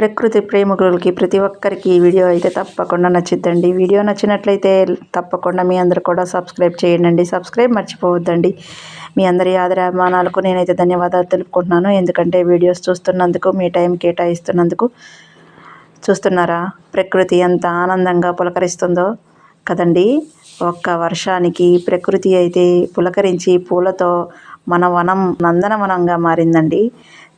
ప్రకృతి ప్రేమికులకి ప్రతి ఒక్కరికి ఈ వీడియో అయితే తప్పకుండా నచ్చిద్దండి. వీడియో నచ్చినట్లయితే తప్పకుండా మీ అందరు కూడా సబ్స్క్రైబ్ చేయండి. సబ్స్క్రైబ్ మర్చిపోవద్దండి. మీ అందరి ఆదరాభిమానాలకు నేనైతే ధన్యవాదాలు తెలుపుకుంటున్నాను. ఎందుకంటే వీడియోస్ చూస్తున్నందుకు మీ టైం కేటాయిస్తున్నందుకు చూస్తున్నారా? ప్రకృతి ఎంత ఆనందంగా పులకరిస్తుందో కదండి. ఒక్క వర్షానికి ప్రకృతి అయితే పులకరించి పూలతో మన వనం నందనవనంగా మారిందండి.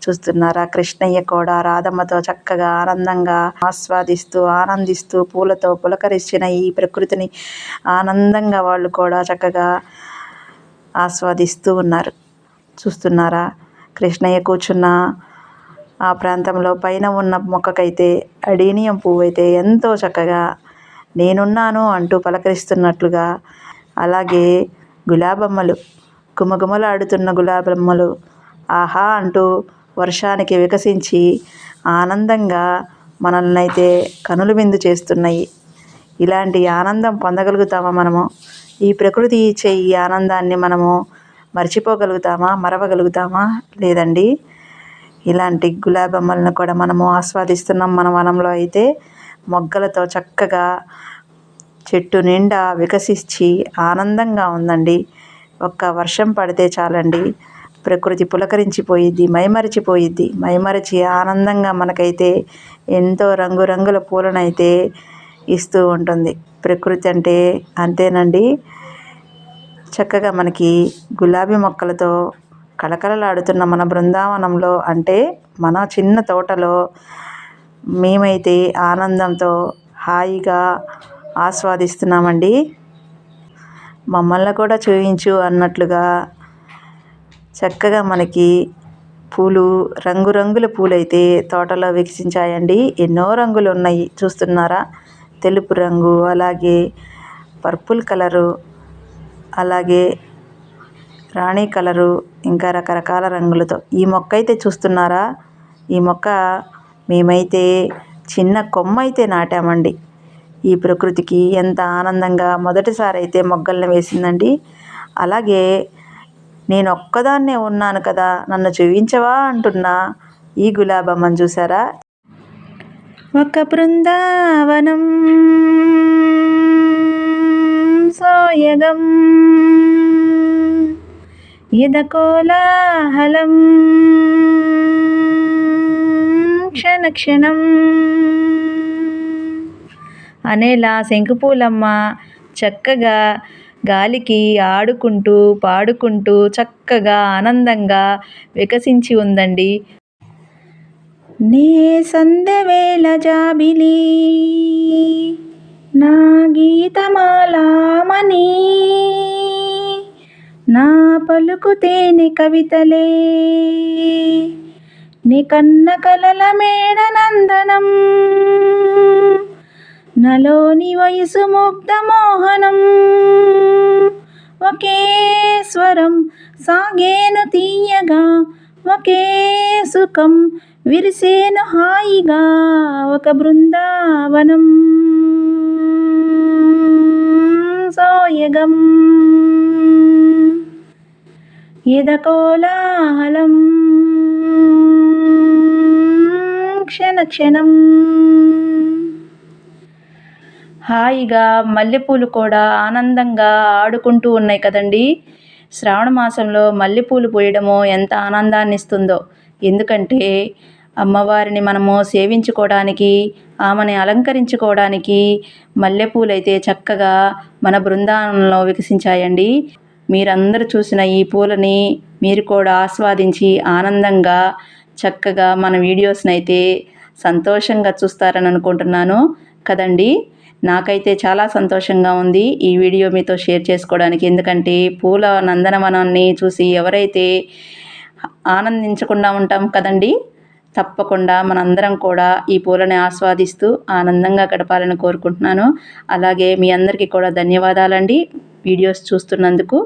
చూస్తున్నారా? కృష్ణయ్య కూడా రాధమ్మతో చక్కగా ఆనందంగా ఆస్వాదిస్తూ ఆనందిస్తూ పూలతో పులకరించిన ఈ ప్రకృతిని ఆనందంగా వాళ్ళు కూడా చక్కగా ఆస్వాదిస్తూ ఉన్నారు. చూస్తున్నారా? కృష్ణయ్య కూర్చున్న ఆ ప్రాంతంలో పైన ఉన్న మొక్కకైతే అడీనియం పువ్వు అయితే ఎంతో చక్కగా నేనున్నాను అంటూ పలకరిస్తున్నట్లుగా అలాగే గులాబమ్మలు గుమగుమలాడుతున్న గులాబమ్మలు ఆహా అంటూ వర్షానికి వికసించి ఆనందంగా మనల్ని అయితే కనుల విందు చేస్తున్నాయి. ఇలాంటి ఆనందం పొందగలుగుతామా మనము? ఈ ప్రకృతి ఇచ్చే ఈ ఆనందాన్ని మనము మర్చిపోగలుగుతామా? మరవగలుగుతామా? లేదండి. ఇలాంటి గులాబమ్మలను కూడా మనము ఆస్వాదిస్తున్నాం మన వనంలో అయితే. మొగ్గలతో చక్కగా చెట్టు నిండా వికసించి ఆనందంగా ఉందండి. ఒక్క వర్షం పడితే చాలండి. ప్రకృతి పులకరించిపోయిద్ది మైమరిచిపోయిద్ది. మైమరిచి ఆనందంగా మనకైతే ఎంతో రంగురంగుల పూలనైతే ఇస్తూ ఉంటుంది. ప్రకృతి అంటే అంతేనండి. చక్కగా మనకి గులాబీ మొక్కలతో కళకళలాడుతున్న మన బృందావనంలో అంటే మన చిన్న తోటలో మేమైతే ఆనందంతో హాయిగా ఆస్వాదిస్తున్నామండి. మమ్మల్ని కూడా చూపించు అన్నట్లుగా చక్కగా మనకి పూలు రంగురంగుల పూలైతే తోటలో వికసించాయండి ఎన్నో రంగులు ఉన్నాయి చూస్తున్నారా? తెలుపు రంగు అలాగే పర్పుల్ కలరు అలాగే రాణి కలరు ఇంకా రకరకాల రంగులతో. ఈ మొక్క అయితే చూస్తున్నారా? ఈ మొక్క మేమైతే చిన్న కొమ్మ అయితే నాటామండి. ఈ ప్రకృతికి ఎంత ఆనందంగా మొదటిసారి అయితే మొగ్గల్ని వేసిందండి. అలాగే నేను ఒక్కదాన్నే ఉన్నాను కదా నన్ను చూపించవా అంటున్నా. ఈ గులాబమ్మను చూసారా ఒక బృందావనం సోయగం ఇదకోలాహలం క్షణ క్షణం అనేలా శంకుపూలమ్మ చక్కగా గాలికి ఆడుకుంటూ పాడుకుంటూ చక్కగా ఆనందంగా వికసించి ఉందండి. నే సందవేళ జాబిలి నా గీతమాలామణి నా పలుకుతేని కవితలే నీ కన్న కలల మేడ నందనం నలోని వయసు ముగ్ధ మోహనం ఒకే స్వరం సాగేను తీయగా ఒకే సుఖం విరిసేను హాయిగా ఒక బృందావనం సోయగం. ఎదకోలాహలం క్షణ క్షణం హాయిగా మల్లెపూలు కూడా ఆనందంగా ఆడుకుంటూ ఉన్నాయి కదండి. శ్రావణ మాసంలో మల్లెపూలు పోయడము ఎంత ఆనందాన్ని ఇస్తుందో ఎందుకంటే అమ్మవారిని మనము సేవించుకోవడానికి ఆమెని అలంకరించుకోవడానికి మల్లెపూలు అయితే చక్కగా మన బృందావనంలో వికసించాయండి. మీరందరూ చూసిన ఈ పూలని మీరు కూడా ఆస్వాదించి ఆనందంగా చక్కగా మన వీడియోస్ని అయితే సంతోషంగా చూస్తారని అనుకుంటున్నాను కదండి. నాకైతే చాలా సంతోషంగా ఉంది ఈ వీడియో మీతో షేర్ చేసుకోవడానికి. ఎందుకంటే పూల నందనవనాన్ని చూసి ఎవరైతే ఆనందించకుండా ఉంటాం కదండి తప్పకుండా మనందరం కూడా ఈ పూలని ఆస్వాదిస్తూ ఆనందంగా గడపాలని కోరుకుంటున్నాను. అలాగే మీ అందరికీ కూడా ధన్యవాదాలండి. వీడియోస్ చూస్తున్నందుకు